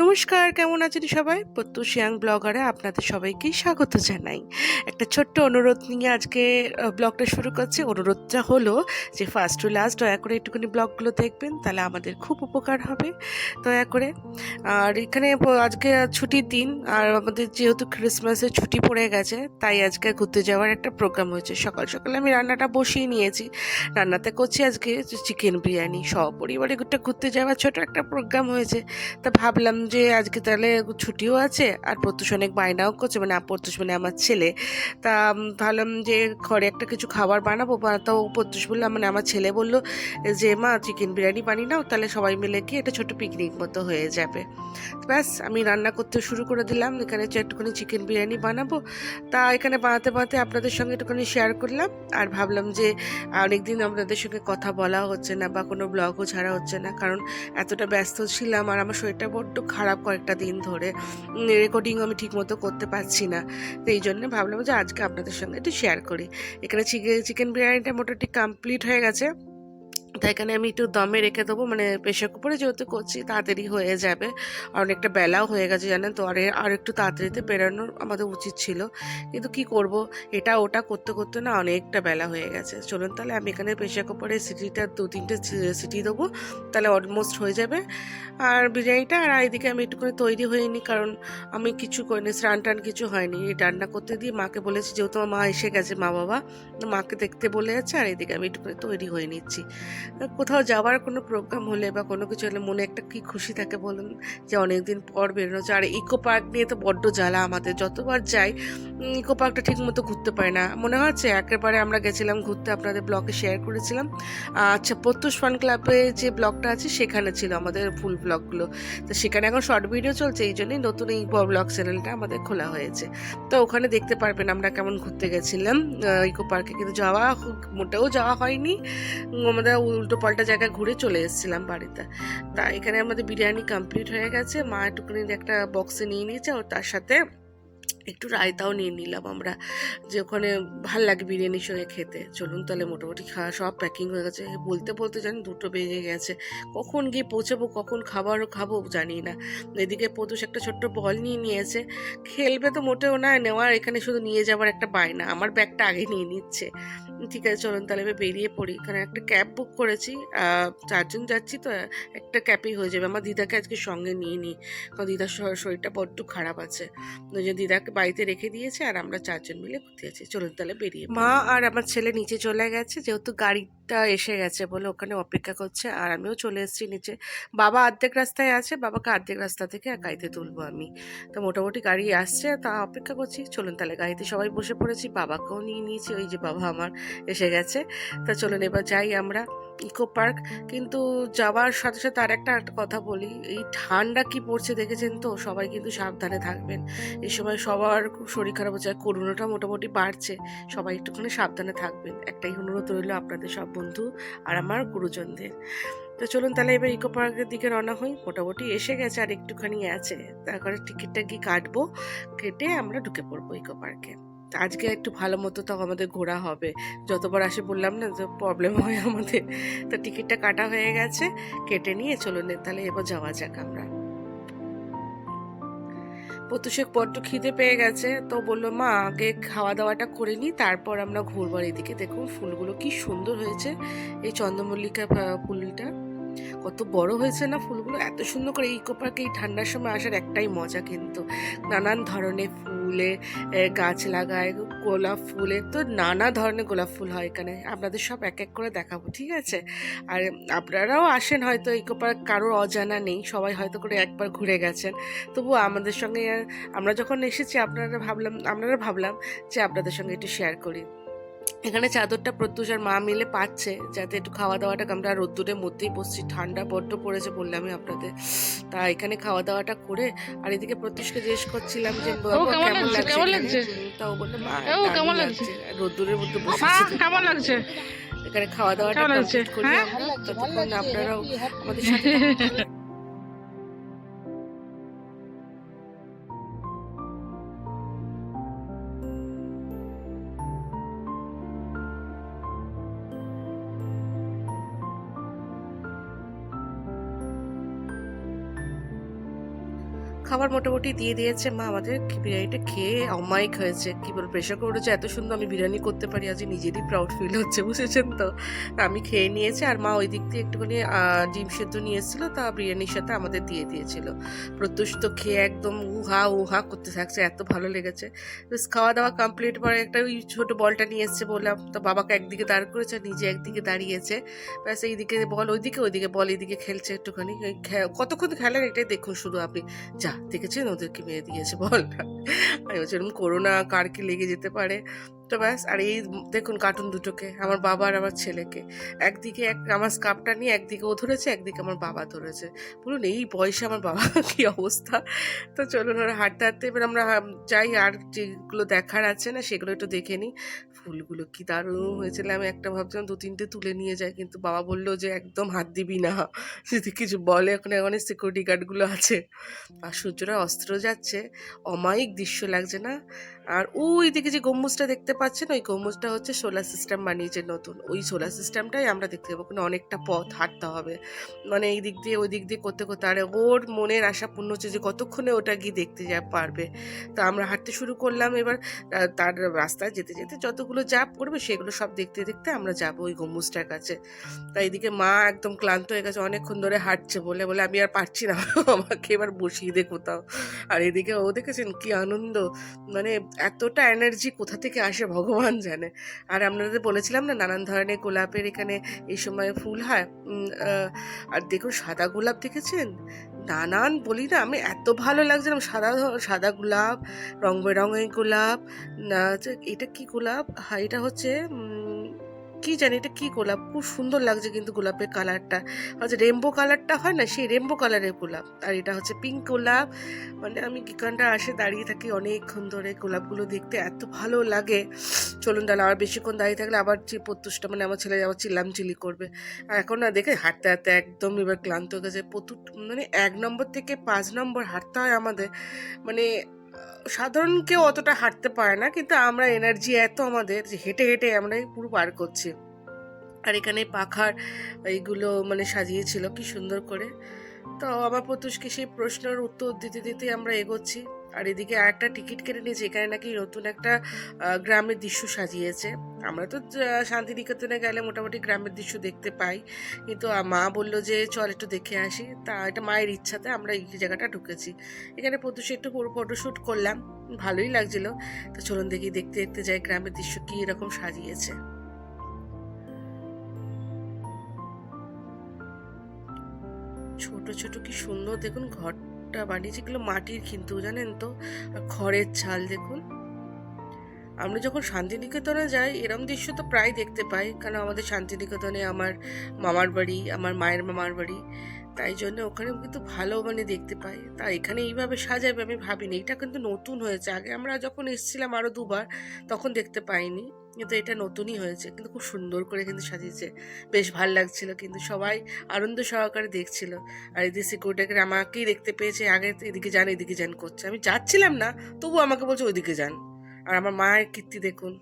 নমস্কার, কেমন আছেন সবাই? প্রত্যুষ ইয়াং ব্লগারে আপনাদের সবাইকে স্বাগত জানাই। একটা ছোট্ট অনুরোধ নিয়ে আজকে ব্লগটা শুরু করছি। অনুরোধটা হলো যে ফার্স্ট টু লাস্ট দয়া করে একটুখানি ব্লগগুলো দেখবেন, তাহলে আমাদের খুব উপকার হবে। দয়া করে। আর এখানে আজকে ছুটির দিন, আর আমাদের যেহেতু ক্রিসমাসের ছুটি পড়ে গেছে, তাই আজকে ঘুরতে যাওয়ার একটা প্রোগ্রাম হয়েছে। সকাল সকাল আমি রান্নাটা বসিয়ে নিয়েছি। রান্নাতে করছি আজকে চিকেন বিরিয়ানি। সপরিবারে একটা ঘুরতে যাওয়ার ছোট একটা প্রোগ্রাম হয়েছে। তা ভাবলাম যে আজকে তাহলে ছুটিও আছে আর প্রত্যুষ অনেক বায়নাও করছে মানে প্রত্যুষ মানে আমার ছেলে। তা ভাবলাম যে ঘরে একটা কিছু খাবার বানাবো, বা তো প্রত্যুষ বলল মানে আমার ছেলে বলল যে, মা চিকেন বিরিয়ানি বানিয়ে নাও, তাহলে সবাই মিলে গিয়ে একটা ছোট পিকনিক মতো হয়ে যাবে। ব্যাস, আমি রান্না করতে শুরু করে দিলাম, এখানে একটুখানি চিকেন বিরিয়ানি বানাবো। তা, এখানে বানাতে বানাতে আপনাদের সঙ্গে একটুখানি শেয়ার করলাম, আর ভাবলাম যে, অনেকদিন আপনাদের সঙ্গে কথা বলা হচ্ছে না, বা কোনো ব্লগও ছাড়া হচ্ছে না, কারণ এতটা ব্যস্ত ছিলাম, আর আমার শরীরটা বড্ড খারাপ কয়েকটা দিন ধরে রেকর্ডিং আমি ঠিকমতো করতে পারছি না। তো এই জন্য ভাবলাম যে আজকে আপনাদের সঙ্গে একটু শেয়ার করি। এখানে চিকেন চিকেন বিরিয়ানিটা মোটামুটি কমপ্লিট হয়ে গেছে। তাই এখানে আমি একটু দমে রেখে দেবো মানে প্রেশার কুকারে যেহেতু করছি, তাড়াতাড়ি হয়ে যাবে। অনেকটা বেলাও হয়ে গেছে জানেন তো, আর আর একটু তাড়াতাড়িতে বেরোনোর আমাদের উচিত ছিল। কিন্তু কি করব, এটা ওটা করতে করতে না অনেকটা বেলা হয়ে গেছে। চলুন তাহলে আমি এখানে প্রেশার কুকারে সিটিটা দু তিনটে সিটি দেবো, তাহলে অলমোস্ট হয়ে যাবে। আর বিরিয়ানিটা, আর এদিকে আমি একটুখানি তৈরি হইনি কারণ আমি কিছু করিনি, স্নান টান কিছু হয়নি। এই রান্না করতে দিয়ে মাকে বলেছি, যেহেতু মা এসে গেছে মা বাবা মাকে দেখতে বলে যাচ্ছে, আর এদিকে আমি একটুখানি তৈরি হয়ে নিচ্ছি। কোথাও যাওয়ার কোনো প্রোগ্রাম হলে বা কোনো কিছু হলে মনে একটা কি খুশি থাকে বলুন? যে অনেকদিন পর বেরোনো যায়। আর ইকো পার্ক নিয়ে তো বড্ড জ্বালা আমাদের। যতবার যাই ইকো পার্কটা ঠিক মতো ঘুরতে পারি না। মনে হচ্ছে একেবারে আমরা গেছিলাম ঘুরতে, আপনাদের ব্লগে শেয়ার করেছিলাম। আচ্ছা প্রত্যুষ ফান ক্লাবে যে ব্লগটা আছে, সেখানে ছিল আমাদের ফুল ব্লগগুলো তো সেখানে এখন শর্ট ভিডিও চলছে, এই জন্যই নতুন এই ব্লগ চ্যানেলটা আমাদের খোলা হয়েছে। তো ওখানে দেখতে পারবেন আমরা কেমন ঘুরতে গেছিলাম। ইকো পার্কে কিন্তু যাওয়া মোটেও যাওয়া হয়নি। আমরা উল্টো পাল্টা জায়গায় ঘুরে চলে এসেছিলাম বাড়িতে। তা এখানে আমাদের বিরিয়ানি কমপ্লিট হয়ে গেছে। মা একটুখানি একটা বক্সে নিয়ে নিয়েছে, আর তার সাথে একটু রায়তাও নিয়ে নিলাম আমরা, যে ওখানে ভালো লাগে বিরিয়ানির সঙ্গে খেতে। চলুন তাহলে মোটামুটি খাওয়া সব প্যাকিং হয়ে গেছে। বলতে বলতে জানি দুটো বেজে গেছে। কখন গিয়ে পৌঁছাবো, কখন খাবার খাব জানি না। এদিকে পদুষ একটা ছোট্ট বল নিয়ে নিয়েছে। খেলবে তো মোটেও না, নেওয়ার এখানে শুধু নিয়ে যাওয়ার একটা বায়না। আমার ব্যাগটা আগে নিয়ে নিচ্ছে। ঠিক আছে, চলুন তাহলে এবার বেরিয়ে পড়ি। কারণ একটা ক্যাব বুক করেছি। চারজন যাচ্ছি তো, একটা ক্যাবেই হয়ে যাবে। আমার দিদাকে আজকে সঙ্গে নিয়ে নিই। কারণ দিদার শরীরটা বড্ড খারাপ আছে। ওই দিদাকে বাড়িতে রেখে দিয়েছে আর আমরা চারজন মিলে ঘুরতে আছি চলুন তাহলে বেরিয়ে মা আর আমার ছেলে নিচে চলে গেছে যেহেতু গাড়িটা এসে গেছে বলে ওখানে অপেক্ষা করছে আর আমিও চলে এসেছি নিচে। বাবা অর্ধেক রাস্তায় আছে, বাবাকে অর্ধেক রাস্তা থেকে গাড়িতে তুলবো আমি। তো মোটামুটি গাড়ি আসছে, তা অপেক্ষা করছি। চলুন তাহলে গাড়িতে সবাই বসে পড়েছি, বাবাকেও নিয়ে নিয়েছি, ওই যে বাবা আমার এসে গেছে। তা চলুন এবার যাই আমরা ইকো পার্ক। কিন্তু যাওয়ার সাথে সাথে আর একটা কথা বলি, এই ঠান্ডা কি পড়ছে দেখেছেন তো? সবাই কিন্তু সাবধানে থাকবেন। এই সময় সবার খুব শরীর খারাপ হচ্ছে করোনাটা মোটামুটি বাড়ছে। সবাই একটুখানি সাবধানে থাকবেন। একটাই অনুরোধ রইল আপনাদের সব বন্ধু আর আমার গুরুজনদের। তো চলুন তাহলে এবার ইকো পার্কের দিকে রওনা হই। মোটামুটি এসে গেছে আর একটুখানি আছে। তারপরে টিকিটটা কি কাটবো? কেটে আমরা ঢুকে পড়ব ইকো পার্কে। আজকে একটু ভালো মতো তো আমাদের ঘোরা হবে। যতবার আসে বললাম না তো প্রবলেম হয় আমাদের। তো টিকিটটা কাটা হয়ে গেছে। কেটে নিয়ে চলুন তাহলে এবার যাওয়া যাক আমরা। প্রত্যুষেক বড্ড খিদে পেয়ে গেছে, তো বলল, মা, আগে খাওয়া দাওয়াটা করে নিই তারপর আমরা ঘুরবার এদিকে দেখুন, ফুলগুলো কি সুন্দর হয়েছে, এই চন্দ্রমল্লিকা ফুলটা। কত বড় হয়েছে না ফুলগুলো? এত সুন্দর করে ইকো পার্কে এই ঠান্ডার সময় আসার একটাই মজা কিন্তু। নানান ধরনের ফুলে গাছ লাগায়, গোলাপ ফুলে, তো নানা ধরনের গোলাপ ফুল হয় এখানে। আপনাদের সব এক এক করে দেখাবো, ঠিক আছে? আর আপনারাও আসেন হয়তো, ইকো পার্ক কারোর অজানা নেই, সবাই হয়তো করে একবার ঘুরে গেছেন। তবু আমাদের সঙ্গে, আমরা যখন এসেছি, আপনারা ভাবলাম আপনারা ভাবলাম যে আপনাদের সঙ্গে একটু শেয়ার করি। এখানে চাদরটা প্রত্যুষ আর মা মিলে পাচ্ছে যাতে একটু খাওয়া দাওয়াটা আমরা রোদ্দুরের মধ্যেই বসছি ঠান্ডা বড্ড পড়েছে বললামই আপনাদের তা এখানে খাওয়া দাওয়াটা করে আর এদিকে প্রত্যুষকে জিজ্ঞেস করছিলাম যে কেমন কেমন লাগছে? লাগছে এখানে?" তা ও বলল মা কেমন লাগছে? রোদ্দুরের মধ্যে তো। কেমন লাগছে এখানে খাওয়া দাওয়াটা কমপ্লিট করি হ্যাঁ? আমরা ততক্ষণ আপনারাও আমাদের সাথে খাবার মোটামুটি দিয়ে দিয়েছে মা। আমাদের বিরিয়ানিটা খেয়ে অমায়িক হয়েছে। কি বল প্রেশার কুকারে যে এত সুন্দর আমি বিরিয়ানি করতে পারি আজ নিজেরই প্রাউড ফিল হচ্ছে। বুঝেছেন তো? আমি খেয়ে নিয়েছি আর মা ওই দিক দিয়ে একটুখানি ডিম সেদ্ধ নিয়ে এসেছিল, তা বিরিয়ানির সাথে আমাদের দিয়ে দিয়েছিল। প্রত্যুষ তো খেয়ে একদম উহা উহা করতে থাকছে, এত ভালো লেগেছে। খাওয়া দাওয়া কমপ্লিট পরে একটা ওই ছোটো বলটা নিয়ে এসছে বললাম, তো বাবাকে একদিকে দাঁড় করেছে নিজে একদিকে দাঁড়িয়েছে। ব্যাস, এইদিকে বল, ওইদিকে ওইদিকে বল, এইদিকে খেলছে একটুখানি। কতক্ষণ খেলেন এটাই দেখুন শুধু আপনি। যা দেখেছেন ওদেরকে মেরে দিয়েছে, বল। আমি বলছি, এরকম করোনা কার কি লেগে যেতে পারে? তো ব্যাস, আর এই দেখুন কার্টুন দুটোকে, আমার বাবা আর আমার ছেলেকে। একদিকে এক, আমার স্কার্ফটা নিয়ে একদিকে ও ধরেছে, একদিকে আমার বাবা ধরেছে। বলুন, এই বয়সে আমার বাবা কি অবস্থা? তো চলুন ওরা হাঁটতে হাঁটতে, এবার আমরা যাই, আর যেগুলো দেখার আছে না, সেগুলো একটু দেখে নিই। ফুলগুলো কি দারুণ হয়েছিল। আমি একটা ভাবছিলাম দু তিনটে তুলে নিয়ে যাই কিন্তু বাবা বলল যে একদম হাত দিবি না। যদি কিছু বলে ওখানে অনেক সিকিউরিটি গার্ডগুলো আছে। আর সূর্যরা অস্ত্র যাচ্ছে অমায়িক দৃশ্য লাগছে না। আর ওই দিকে যে গম্বুজটা দেখতে পাচ্ছেন, ওই গম্বুজটা হচ্ছে সোলার সিস্টেম বানিয়েছে নতুন। ওই সোলার সিস্টেমটাই আমরা দেখতে পাবো। ওখানে অনেকটা পথ হাঁটতে হবে। মানে এই দিক দিয়ে, ওই দিক দিয়ে করতে করতে। আর ওর মনের আশা পূর্ণ হচ্ছে যে কতক্ষণে ওটা গিয়ে দেখতে যা পারবে। তো আমরা হাঁটতে শুরু করলাম এবার। তার রাস্তায় যেতে যেতে যতগুলো যা পড়বে সেগুলো সব দেখতে দেখতে আমরা যাব ওই গম্বুজটার কাছে। তাই এদিকে মা একদম ক্লান্ত হয়ে গেছে। অনেকক্ষণ ধরে হাঁটছে বলে বলে আমি আর পারছি না। আমাকে এবার বসিয়ে দে কোথাও। আর এদিকে ও দেখেছেন কি আনন্দ। মানে এতটা এনার্জি কোথা থেকে আসে ভগবান জানে। আর আপনাদের বলেছিলাম না, নানান ধরনের গোলাপের এখানে এই সময় ফুল হয়। আর দেখুন, সাদা গোলাপ দেখেছেন? নানান বলি না, আমি এত ভালো লাগছিলাম সাদা সাদা গোলাপ রং বেরঙের গোলাপ, না যে এটা কি গোলাপ? হ্যাঁ এটা হচ্ছে কি জানি এটা কি গোলাপ, খুব সুন্দর লাগছে কিন্তু গোলাপের কালারটা। হচ্ছে রেমবো কালারটা হয় না, সেই রেমবো কালারের গোলাপ। আর এটা হচ্ছে পিঙ্ক গোলাপ। মানে আমি কিকানটা আসে দাঁড়িয়ে থাকি অনেকক্ষণ ধরে গোলাপগুলো দেখতে, এত ভালো লাগে। চলুন তাহলে আর বেশিক্ষণ দাঁড়িয়ে থাকলে আবার যে প্রত্যুষটা মানে আমার ছেলে আবার চিল্লাম চিলি করবে। আর এখন না দেখে হাঁটতে হাঁটতে একদম এবার ক্লান্ত হয়ে গেছে। প্রত্যুষ মানে এক নম্বর থেকে পাঁচ নম্বর হাঁটতে হয় আমাদের। মানে সাধারণ কেউ অতটা হাঁটতে পারে না, কিন্তু আমরা এনার্জি এত আমাদের যে হেঁটে হেঁটে আমরা পুরো পার করছি। আর এখানে পাখার এইগুলো মানে সাজিয়েছিল, কি সুন্দর করে। তো আমার প্রত্যুষকে সেই প্রশ্নের উত্তর দিতে দিতে আমরা এগোচ্ছি। আর এদিকে আর একটা টিকিট কেটে নিয়েছি এখানে নাকি নতুন একটা গ্রামের দৃশ্য সাজিয়েছে। আমরা তো শান্তিনিকেতনে গেলে মোটামুটি গ্রামের দৃশ্য দেখতে পাই। কিন্তু মা বলল যে, চল একটু দেখে আসি। তা এটা মায়ের ইচ্ছাতে আমরা এই জায়গাটা ঢুকেছি। এখানে প্রত্যুষে একটু ফটোশ্যুট করলাম। ভালোই লাগছিল। তো চলুন দেখি, দেখতে দেখতে যাই গ্রামের দৃশ্য কি এরকম সাজিয়েছে। ছোট ছোট কি সুন্দর। দেখুন ঘরটা বানিয়েছে যেগুলো মাটির কিন্তু, জানেন তো? খড়ের ছাল দেখুন। আমরা যখন শান্তিনিকেতনে যাই, এরম দৃশ্য তো প্রায় দেখতে পাই, কারণ আমাদের শান্তিনিকেতনে আমার মামার বাড়ি, আমার মায়ের মামার বাড়ি, তাই জন্য ওখানে কিন্তু ভালো মানে দেখতে পাই। তা এখানে এইভাবে সাজাবে আমি ভাবিনি, এটা কিন্তু নতুন হয়েছে। আগে আমরা যখন এসেছিলাম আরও দুবার, তখন দেখতে পাইনি। কিন্তু এটা নতুনই হয়েছে, কিন্তু খুব সুন্দর করে কিন্তু সাজিয়েছে। বেশ ভালো লাগছিল, কিন্তু সবাই আনন্দ সহকারে দেখছিল। আর এদিকে সিকিউরিটি আমাকেই দেখতে পেয়েছে, আগে এদিকে যান এদিকে যান করছে। আমি যাচ্ছিলাম না তবু আমাকে বলছে ওইদিকে যান। আর আমার মায়ের কীর্তি দেখুন,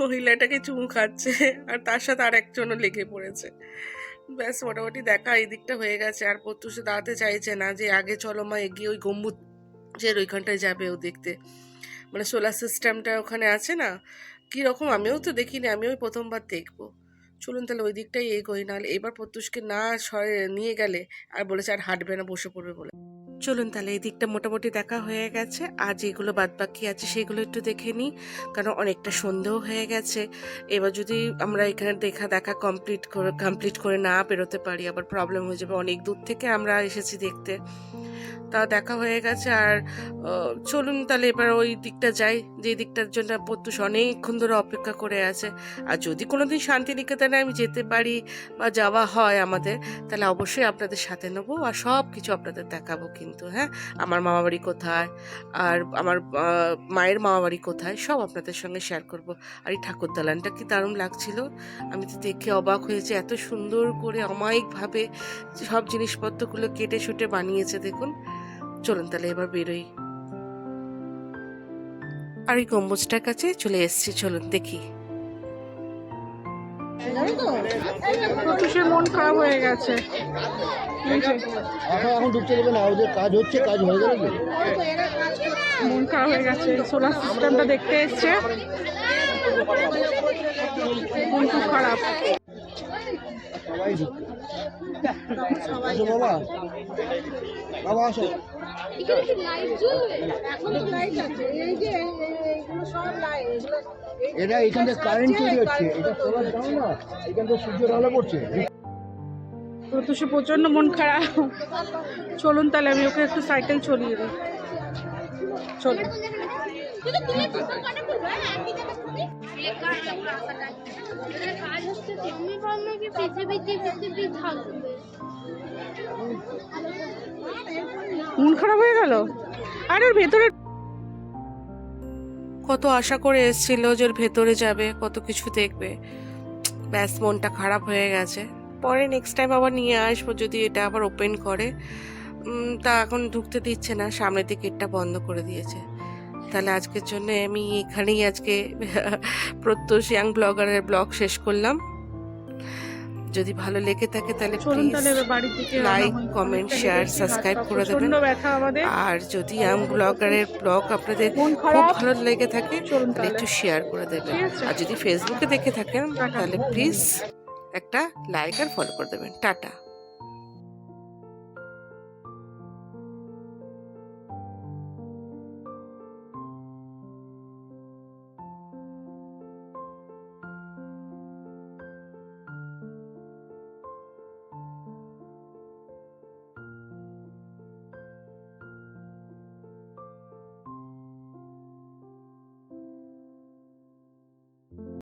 মহিলাটাকে চুমু খাচ্ছে, আর তার সাথে আর একজনও লেগে পড়েছে। ব্যাস, মোটামুটি দেখা এই দিকটা হয়ে গেছে। আর প্রত্যুষে দাঁড়াতে চাইছে না যে, আগে চলো মা, এগিয়ে ওই গম্বুজের ওইখানটায় যাবে ও দেখতে। মানে সোলার সিস্টেমটা ওখানে আছে না? কী রকম আমিও তো দেখিনি, আমিও প্রথমবার দেখব। চলুন তাহলে ওই দিকটাই এগোই, নাহলে এবার প্রত্যুষকে না সরে নিয়ে গেলে আর বলেছে আর হাঁটবে না, বসে পড়বে বলে। চলুন তাহলে এই দিকটা মোটামুটি দেখা হয়ে গেছে। আর যেগুলো বাদ বাকি আছে সেগুলো একটু দেখে নিই, কারণ অনেকটা সন্দেহ হয়ে গেছে। এবার যদি আমরা এখানে দেখা দেখা কমপ্লিট করে কমপ্লিট করে না বেরোতে পারি, আবার প্রবলেম হয়ে যাবে অনেক দূর থেকে আমরা এসেছি দেখতে। তা দেখা হয়ে গেছে আর চলুন তাহলে এবার ওই দিকটা যাই, যে দিকটার জন্য প্রত্যুষ অনেকক্ষণ ধরে অপেক্ষা করে আছে। আর যদি কোনোদিন শান্তিনিকেতনে আমি যেতে পারি বা যাওয়া হয় আমাদের, তাহলে অবশ্যই আপনাদের সাথে নেব আর সব কিছু আপনাদের দেখাবো কিন্তু। হ্যাঁ? আমার মামাবাড়ি কোথায়? আর আমার মায়ের মামাবাড়ি কোথায়? সব আপনাদের সঙ্গে শেয়ার করব। আর এই ঠাকুর দালানটা কি দারুণ লাগছিল? আমি তো দেখে অবাক হয়েছে এত সুন্দর করে অমায়িকভাবে সব জিনিসপত্রগুলো কেটে ছুটে বানিয়েছে, দেখুন। চলুন তাহলে এবার বেরোই। আর এই গম্বুজটার কাছে চলে এসছি, চলুন দেখি। প্রত্যুষের মন খারাপ হয়ে গেছে। এখন এখন ঢুকতে দেবে না ওদের কাজ হচ্ছে কাজ হয়ে গেলে কি? মন খারাপ হয়ে গেছে। সোলার সিস্টেমটা দেখতে এসছে। মন খুব খারাপ। সবাই ঢুকতে বাবা। বাবা আসো। এখানে কি লাইট জ্বলবে এখন লাইট আছে? এই যে এইগুলো সব লাইট এগুলো এটা এখান কারেন্ট তৈরি হচ্ছে। এটা সোলার দাও না এখান থেকে সূর্যের আলো পড়ছে। প্রত্যুষে প্রচণ্ড মন খারাপ। চলুন তাহলে আমি ওকে একটু সাইকেল চলিয়ে দিই। মন খারাপ হয়ে গেল? আর ওর ভেতরে কত আশা করে এসেছিল যে ওর ভেতরে যাবে, কত কিছু দেখবে। ব্যাস, মনটা খারাপ হয়ে গেছে। পরে নেক্সট টাইম আবার নিয়ে আসব যদি এটা আবার ওপেন করে। তা এখন ঢুকতে দিচ্ছে না সামনে গেটটা বন্ধ করে দিয়েছে। তাহলে আজকের জন্য আমি এখানেই আজকে প্রত্যুষ ইয়াং ব্লগারের ব্লগ শেষ করলাম। যদি ভালো লেগে থাকে তাহলে লাইক কমেন্ট শেয়ার হাতটা করে দেবেন। আর যদি আম ব্লগারের ব্লগ আপনাদের খুব ভালো লেগে থাকে তাহলে একটু শেয়ার করে দেবেন। আর যদি ফেসবুকে দেখে থাকেন। তাহলে প্লিজ একটা লাইক আর ফলো করে দেবেন। টাটা।